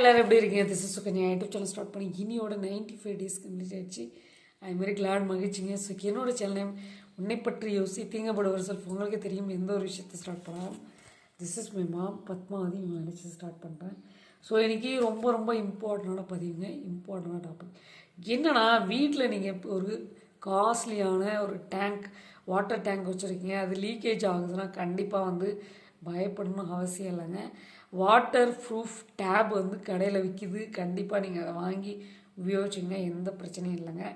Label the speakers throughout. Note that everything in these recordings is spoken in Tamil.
Speaker 1: எல்லோரும் எப்படி இருக்கீங்க? திசு Sukanya Sukanya. YouTube channel start பண்ணி இனியோட நைன்டி ஃபைவ் டேஸ் கம்ப்ளீட் ஆயிடுச்சு. அது மாதிரி கிளாட் மகிழ்ச்சிங்க. ஸோ என்னோட சேனல் நேம் உன்னை பற்றி யோசி தீங்கப்பட ஒரு செல்ஃப் உங்களுக்கே தெரியும் எந்த ஒரு விஷயத்தை ஸ்டார்ட் பண்ணலாம். This is my mom Padmavathi இவங்க நினச்சி ஸ்டார்ட் பண்ணுறேன் ஸோ இன்றைக்கி ரொம்ப ரொம்ப இம்பார்ட்டண்டான பதிவுங்க. இம்பார்ட்டண்டான டாபிக் என்னன்னா வீட்டில் நீங்கள் இப்போ ஒரு காஸ்ட்லியான ஒரு டேங்க் வாட்டர் டேங்க் வச்சுருக்கீங்க. அது லீக்கேஜ் ஆகுதுன்னா கண்டிப்பாக வந்து பயப்படணும் அவசியம் இல்லைங்க. வாட்டர் ப்ரூஃப் டேப் வந்து கடையில் விற்கிது கண்டிப்பாக நீங்கள் அதை வாங்கி உபயோகிச்சிங்கன்னா எந்த பிரச்சனையும் இல்லைங்க.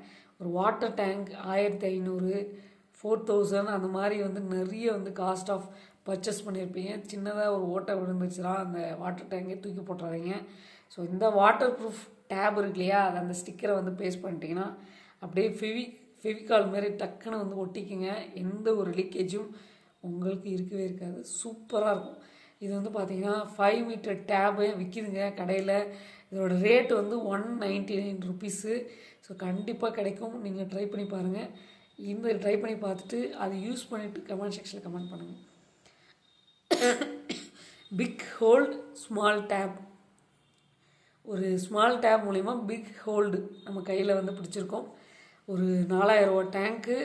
Speaker 1: ஒரு வாட்டர் டேங்க் ஆயிரத்தி ஐநூறு ஃபோர் தௌசண்ட் அந்த மாதிரி வந்து நிறைய வந்து காஸ்ட் ஆஃப் பர்ச்சேஸ் பண்ணியிருப்பீங்க. சின்னதாக ஒரு ஓட்டை விழுந்துச்சுன்னா அந்த வாட்டர் டேங்கை தூக்கி போட்டுறாதீங்க. ஸோ இந்த வாட்டர் ப்ரூஃப் டேப் இருக்கு இல்லையா? அது அந்த ஸ்டிக்கரை வந்து பேஸ்ட் பண்ணிட்டீங்கன்னா அப்படியே ஃபெவி ஃபெவிகால் மாதிரி டக்குன்னு வந்து ஒட்டிக்குங்க. எந்த ஒரு லீக்கேஜும் உங்களுக்கு இருக்கவே இருக்காது. சூப்பராக இருக்கும். இது வந்து பார்த்தீங்கன்னா ஃபைவ் மீட்டர் டேபு விற்கிதுங்க கடையில். இதோட ரேட் வந்து one ninety nine rupees so கண்டிப்பாக கிடைக்கும். நீங்கள் ட்ரை பண்ணி பாருங்கள் இந்த ட்ரை பண்ணி பார்த்துட்டு அதை யூஸ் பண்ணிவிட்டு கமெண்ட் செக்ஷனில் கமெண்ட் பண்ணுங்கள் பிக் ஹோல்ட் ஸ்மால் டேப் ஒரு ஸ்மால் டேப் மூலிமா பிக் ஹோல்டு நம்ம கையில் வந்து பிடிச்சிருக்கோம். ஒரு நாலாயிரம் ரூபா டேங்க்கு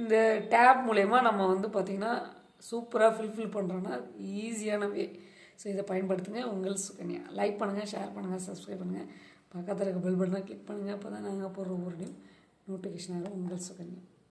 Speaker 1: இந்த டேப் மூலயமா நம்ம வந்து பார்த்திங்கன்னா சூப்பராக ஃபில்ஃபில் பண்ணுறோன்னா ஈஸியான வே ஸோ இதை பயன்படுத்துங்க. உங்கள் சுகன்யா. லைக் பண்ணுங்கள் ஷேர் பண்ணுங்கள் சப்ஸ்கிரைப் பண்ணுங்கள் பக்கத்தில் இருக்க பெல் பட்டனை கிளிக் பண்ணுங்கள் அப்போ தான் நாங்கள் போடுற ஒரு நோட்டிஃபிகேஷன் ஆகும் உங்கள் சுகன்யா.